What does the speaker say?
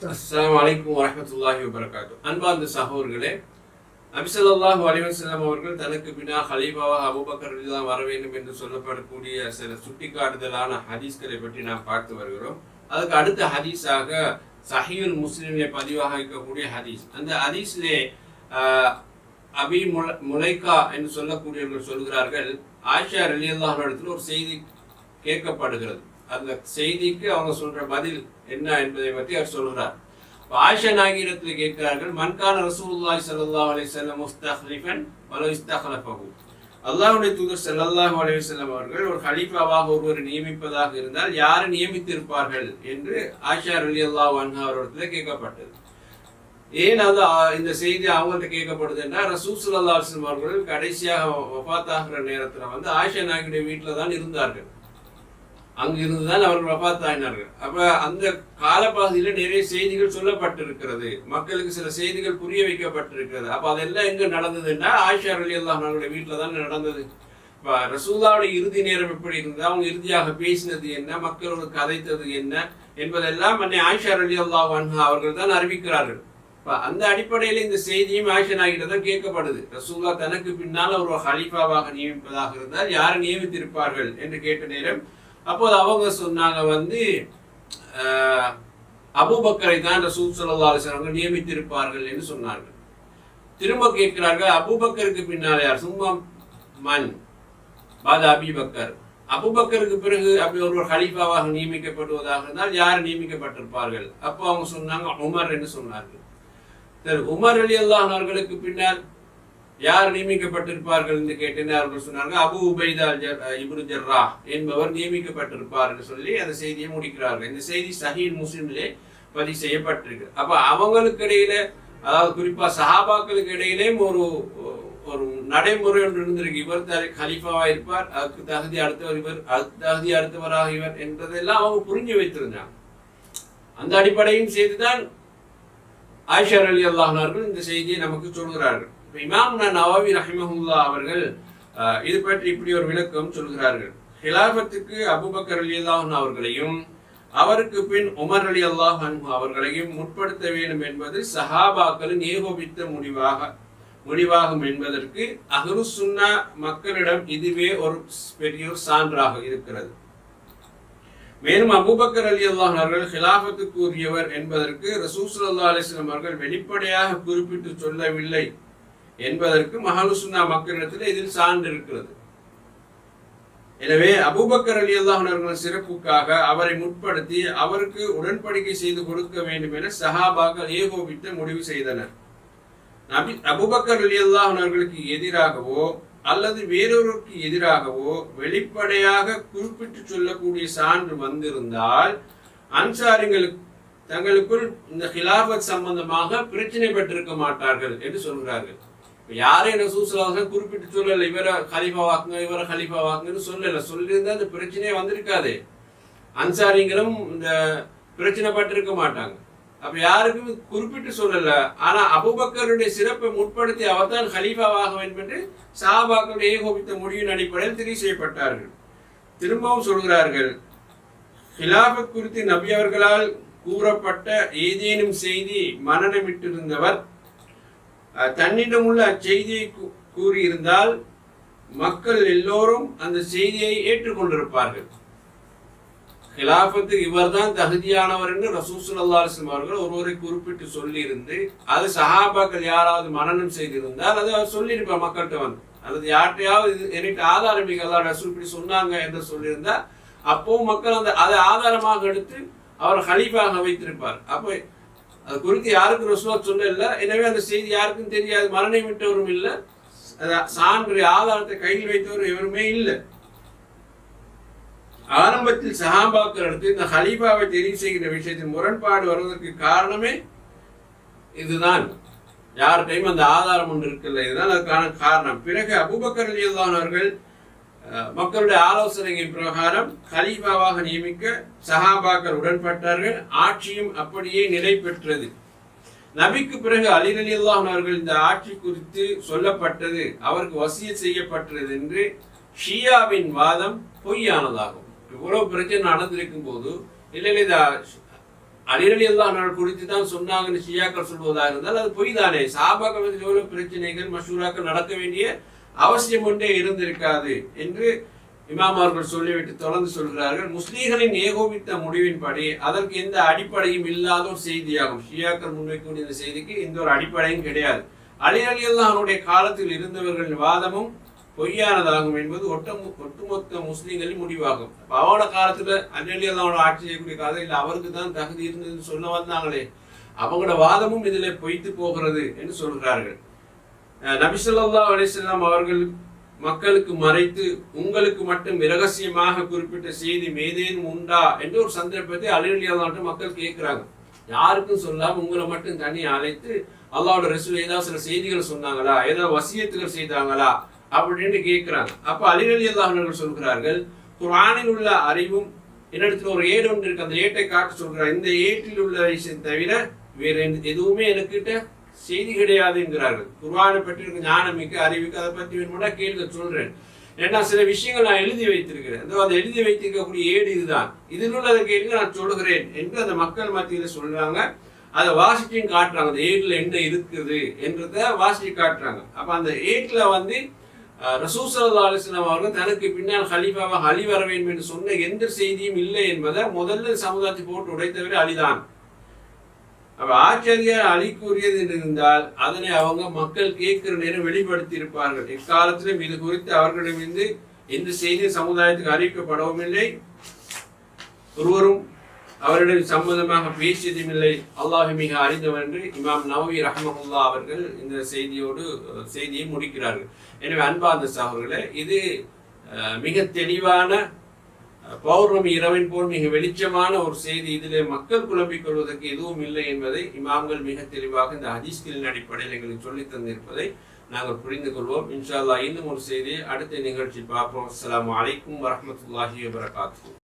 அஸ்லாம் அலைக்கும் வரமத்துல்லாஹி வபரகாத்து அன்பார்ந்த சகோர்களே அபிசல்லாஹு அலைவசல்லம் அவர்கள் தனக்கு பின்னா ஹலீஃபாவாக அபூபக்கர் தான் வர வேண்டும் என்று சொல்லப்படக்கூடிய சில சுட்டிக்காட்டுதலான ஹதீஸ்களை பற்றி நாம் பார்த்து வருகிறோம். அதுக்கு அடுத்த ஹதீஸாக சஹியுல் முஸ்லீமிலே பதிவாக இருக்கக்கூடிய ஹதீஸ். அந்த ஹதீஸிலே ஆஹ், அபி முல முலைக்கா என்று சொல்லக்கூடியவர்கள் சொல்கிறார்கள் ஆயிஷா ரலியல்லாஹு இடத்துல ஒரு செய்தி கேட்கப்படுகிறது. அந்த செய்திக்கு அவங்க சொல்ற பதில் என்ன என்பதை பற்றி அவர் சொல்கிறார். இப்ப ஆயிஷா கேட்கிறார்கள் மன்கான ரசூல்லாய் ஸல்லல்லாஹு அலி செல்லம் முஸ்தக்லிஃபன் வலோ இஸ்தஹலப்பகும் அல்லாஹுடைய தூதர் ஸல்லல்லாஹு அலி செல்லம் அவர்கள் ஒரு ஹலீஃபாவாக ஒருவரை நியமிப்பதாக இருந்தால் யாரை நியமித்திருப்பார்கள் என்று ஆயிஷா ரலியல்லாஹு அன்ஹா அவரிடத்தில் கேட்கப்பட்டது. ஏன் அது இந்த செய்தி அவங்கள்ட்ட கேட்கப்படுதுன்னா ரசூல் ஸல்லல்லாஹு அலைஹி அவர்கள் கடைசியாக வஃபாத்தாகிற நேரத்தில் வந்து ஆஷா நாயுடைய வீட்டில் தான் இருந்தார்கள். அங்கு இருந்துதான் அவர்கள் வபாத்தாயினார்கள் அப்ப அந்த காலப்பகுதியில நிறைய செய்திகள் சொல்லப்பட்டிருக்கிறது. மக்களுக்கு சில செய்திகள் புரிய வைக்கப்பட்டிருக்கிறது. அப்ப அதெல்லாம் எங்க நடந்ததுன்னா ஆயிஷா அலி அல்லாஹ் அவங்களுடைய வீட்டில் தான் நடந்தது. இப்ப ரசூலாவுடைய இறுதி நேரம் எப்படி இருந்தது அவங்க இறுதியாக பேசினது என்ன மக்களோடு கதைத்தது என்ன என்பதெல்லாம் அன்னை ஆயிஷா அலி அல்லாஹ் அவர்கள் தான் அறிவிக்கிறார்கள் அந்த அடிப்படையில் இந்த செய்தியும் ஆயிஷா ஆகிட்ட தான் கேட்கப்படுது. ரசூலா தனக்கு பின்னால் ஒரு ஹலீஃபாவாக நியமிப்பதாக இருந்தால் யாரை நியமித்திருப்பார்கள் என்று கேட்ட நேரம் அப்போது அவங்க சொன்னாங்க வந்து அபுபக்கரை தான் ரசூல் ஸல்லல்லாஹு அலைஹி நியமித்திருப்பார்கள் என்று சொன்னார்கள். திரும்ப கேட்கிறார்கள் அபூபக்கருக்கு பின்னால் யார்? சும்மா மன் பாதா அபிபக்கர். அபுபக்கருக்கு பிறகு அப்படி ஒருவர் ஹலீஃபாவாக நியமிக்கப்படுவதாக இருந்தால் யார் நியமிக்கப்பட்டிருப்பார்கள்? அப்போ அவங்க சொன்னாங்க உமர் என்று சொன்னார்கள். சரி உமர் அலி அல்லாஹ் அவர்களுக்கு பின்னால் யார் நியமிக்கப்பட்டிருப்பார்கள் என்று கேட்டேன் அவர்கள் சொன்னார்கள் அபு உபைதா ஜர்- ஜர்ரா என்பவர் நியமிக்கப்பட்டிருப்பார் என்று சொல்லி அந்த செய்தியை முடிக்கிறார்கள். இந்த செய்தி சஹீல் முஸ்லிம்லே பதிவு செய்யப்பட்டிருக்கு. அப்ப அவங்களுக்கு இடையில அதாவது குறிப்பா சஹாபாக்களுக்கு இடையிலேயும் ஒரு ஒரு நடைமுறை ஒன்று இருந்திருக்கு. இவர் த- கலீஃபாவா இருப்பார் அதுக்கு தகுதி அடுத்தவர் இவர் அதுக்கு தகுதி அடுத்தவராக இவர் என்பதெல்லாம் அவங்க புரிஞ்சு வைத்திருந்தாங்க. அந்த அடிப்படையும் செய்துதான் ஆயிஷர் அலி அல்லாஹர்கள் இந்த செய்தியை நமக்கு சொல்கிறார்கள். இமாம் நவாவி ரஹிமஹுல்லா அவர்கள் இது பற்றி இப்படி ஒரு விளக்கம் சொல்கிறார்கள். ஹிலாபத்துக்கு அபுபக்கர் அலி அல்லாஹன் அவர்களையும் அவருக்கு பின் உமர் அலி அல்லாஹ் அவர்களையும் முற்படுத்த வேண்டும் என்பது சஹாபாக்களின் ஏகோபித்த முடிவாக முடிவாகும் என்பதற்கு அஹ்ரு சுன்னா மக்களிடம் இதுவே ஒரு பெரிய சான்றாக இருக்கிறது. மேலும் அபுபக்கர் அலி அல்லாஹ் அவர்கள் ஹிலாபத்துக்கு உரியவர் என்பதற்கு ரசூல் அலிஸ்லாம் அவர்கள் வெளிப்படையாக குறிப்பிட்டு சொல்லவில்லை. என்பதற்கு மஹலுசுன்னா மக்களிடத்தில் இதில் சான்று இருக்கிறது. எனவே அபூபக்கர் அலி அல்லாஹர்கள் சிறப்புக்காக அவரை முற்படுத்தி அவருக்கு உடன்படிக்கை செய்து கொடுக்க வேண்டும் என சஹாபாக்கள் ஏகோபித்து முடிவு செய்தனர். நபி அபூபக்கர் அலி அல்லாஹர்களுக்கு எதிராகவோ அல்லது வேறொருக்கு எதிராகவோ வெளிப்படையாக குறிப்பிட்டு சொல்லக்கூடிய சான்று வந்திருந்தால் அன்சாரிங்களுக்கு தங்களுக்குள் இந்த ஹிலாபத் சம்பந்தமாக பிரச்சனை பெற்றிருக்க மாட்டார்கள் என்று சொல்கிறார்கள். யாரும் என்ன சூசலாக குறிப்பிட்டு சொல்லல. இவரை ஹலிஃபாவாக்குங்க இவரை ஹலிஃபாவாக்குங்கன்னு சொல்லலை சொல்லல. சொல்லியிருந்தா அந்த பிரச்சனையே வந்திருக்காது. அன்சாரிங்களும் இந்த பிரச்சனை பட்டிருக்க மாட்டாங்க. அப்ப யாருக்கும் குறிப்பிட்டு சொல்லல. ஆனா அபுபக்கருடைய சிறப்பை முற்படுத்தி அவர்தான் ஹலீஃபாவாக வேண்டும் என்று சஹாபாக்களுடைய ஏகோபித்த முடிவின் அடிப்படையில் தெரிவு செய்யப்பட்டார்கள். திரும்பவும் சொல்கிறார்கள் ஹிலாபத் குறித்து நபி அவர்களால் கூறப்பட்ட ஏதேனும் செய்தி மரணமிட்டிருந்தவர் தன்னிடம் தன்னிடமுள்ள அச்செய்தியை கூ- கூறியிருந்தால் மக்கள் எல்லோரும் அந்த செய்தியை ஏற்றுக்கொண்டிருப்பார்கள். ஹிலாஃபத்துக்கு இவர்தான் தகுதியானவர் என்று ரசூல் ஸல்லல்லாஹு அவர்கள் ஒருவரை குறிப்பிட்டு சொல்லியிருந்து அது சஹாபாக்கள் யாராவது மனனம் செய்திருந்தால் அது அவர் சொல்லியிருப்பார் மக்கள்கிட்ட வந்து. அல்லது யார்கிட்டையாவது இது எனக்கு ஆதாரம் ரசூல் இப்படி சொன்னாங்க என்று சொல்லியிருந்தா அப்போ மக்கள் அந்த அதை ஆதாரமாக எடுத்து அவர் ஹலீஃபாக வைத்திருப்பார். அப்போ அது குறித்து யாருக்கும் ரசூலா சொல்லல. எனவே அந்த செய்தி யாருக்கும் தெரியாது. மரணம் விட்டவரும் இல்லை. அது சான்று ஆதாரத்தை கையில் வைத்தவர் எவருமே இல்லை. ஆரம்பத்தில் சஹாபாக்கள் அடுத்து இந்த ஹலீஃபாவை தெரிவு செய்கிற விஷயத்தில் முரண்பாடு வருவதற்கு காரணமே இதுதான். யார்கிட்டையும் அந்த ஆதாரம் ஒன்று இருக்குல்ல இதுதான் அதுக்கான காரணம். பிறகு அபுபக்கர் அவர்கள் மக்களுடைய ஆலோசனையின் பிரகாரம் ஹலீஃபாவாக நியமிக்க சஹாபாக்கள் உடன்பட்டார்கள். ஆட்சியும் அப்படியே நிலை பெற்றது. நபிக்கு பிறகு அலிரலி அல்லாஹன் அவர்கள் இந்த ஆட்சி குறித்து சொல்லப்பட்டது அவருக்கு வசிய செய்யப்பட்டது என்று ஷியாவின் வாதம் பொய்யானதாகும். இவ்வளவு பிரச்சனை நடந்திருக்கும் போது இல்லை இல்லை, இந்த அலிரலி குறித்து தான் சொன்னாங்கன்னு ஷியாக்கள் சொல்வதாக இருந்தால் அது பொய் தானே சாபாக்கள் எவ்வளவு பிரச்சனைகள் மஷூராக்கள் நடக்க வேண்டிய அவசியம் ஒன்றே இருந்திருக்காது என்று இமாம் அவர்கள் சொல்லிவிட்டு தொடர்ந்து சொல்கிறார்கள். முஸ்லீம்களின் ஏகோபித்த முடிவின்படி அதற்கு எந்த அடிப்படையும் இல்லாத ஒரு செய்தியாகும். ஷியாக்கள் முன்வைக்கக்கூடிய இந்த செய்திக்கு எந்த ஒரு அடிப்படையும் கிடையாது. அலி அலி அல்லாஹனுடைய காலத்தில் இருந்தவர்களின் வாதமும் பொய்யானதாகும் என்பது ஒட்ட ஒட்டுமொத்த முஸ்லீம்களின் முடிவாகும். அவனோட காலத்துல அலி அலி ஆட்சி செய்யக்கூடிய காலம் இல்லை அவருக்கு தான் தகுதி இருந்ததுன்னு சொல்ல வந்தாங்களே. அவங்களோட வாதமும் இதில் பொய்த்து போகிறது என்று சொல்கிறார்கள். நபிசல்லா அலிஸ்லாம் அவர்கள் மக்களுக்கு மறைத்து உங்களுக்கு மட்டும் இரகசியமாக குறிப்பிட்ட செய்தி மேதேனும் உண்டா என்று ஒரு சந்தர்ப்பத்தை அலிரலியாலாட்டு மக்கள் கேட்கிறாங்க. யாருக்கும் சொல்லாம உங்களை மட்டும் தனி அழைத்து அல்லாவோட ரசூல் ஏதாவது சில செய்திகள் சொன்னாங்களா? ஏதாவது வசியத்துகள் செய்தாங்களா? அப்படின்னு கேட்கிறாங்க. அப்ப அலிரலி அல்லாஹர்கள் சொல்கிறார்கள் குரானில் உள்ள அறிவும் என்னிடத்துல ஒரு ஏடு ஒன்று இருக்கு. அந்த ஏட்டை காட்ட சொல்கிறார். இந்த ஏட்டில் உள்ள விஷயம் தவிர வேற எதுவுமே எனக்கிட்ட செய்தி கிடையாது என்கிறார்கள் குர்வானை பற்றி ஞானம் மிக்க அறிவிக்க அதை பற்றி வேணும்னா கேள்வி சொல்றேன். ஏன்னா சில விஷயங்கள் நான் எழுதி வைத்திருக்கிறேன். அந்த அதை எழுதி வைத்திருக்கக்கூடிய ஏடு இதுதான். இதில் உள்ளதை கேள்வி நான் சொல்லுகிறேன் என்று அந்த மக்கள் மத்தியில் சொல்றாங்க. அதை வாசிச்சும் காட்டுறாங்க. அந்த ஏடில் என்ன இருக்குது என்றத வாசிச்சு காட்டுறாங்க. அப்போ அந்த ஏட்டில் வந்து ரசூசல்லா அலிஸ்லாம் அவர்கள் தனக்கு பின்னால் ஹலீஃபாவாக அலி வர வேண்டும் என்று சொன்ன எந்த செய்தியும் இல்லை என்பதை முதல்ல சமுதாயத்தை போட்டு உடைத்தவரை அலிதான். அப்ப ஆச்சாரியார் அழி கூறியது இருந்தால் அதனை அவங்க மக்கள் கேட்கிற நேரம் வெளிப்படுத்தி இருப்பார்கள் இக்காலத்திலும் இது குறித்து அவர்களிடமிருந்து எந்த செய்தி சமுதாயத்துக்கு அறிவிக்கப்படவும் இல்லை. ஒருவரும் அவரிடம் சம்பந்தமாக பேசியதும் இல்லை. அல்லாஹ் மிக அறிந்தவர் என்று இமாம் நவவி ரஹமஹுல்லா அவர்கள் இந்த செய்தியோடு செய்தியை முடிக்கிறார்கள். எனவே அன்பாந்த சகோதரர்களே இது மிக தெளிவான பௌர்ணமி இரவின் போல் மிக வெளிச்சமான ஒரு செய்தி இதிலே மக்கள் குழம்பிக் கொள்வதற்கு எதுவும் இல்லை என்பதை இமாம்கள் மிக தெளிவாக இந்த ஹதீஸ்களின் அடிப்படையில் எங்களுக்கு சொல்லித் தந்திருப்பதை நாங்கள் புரிந்து கொள்வோம். இன்ஷால்லா இன்னும் ஒரு செய்தியை அடுத்த நிகழ்ச்சி பார்ப்போம். அஸ்லாம் வலைக்கம் வரமத்துல்லாஹி வரகாத்து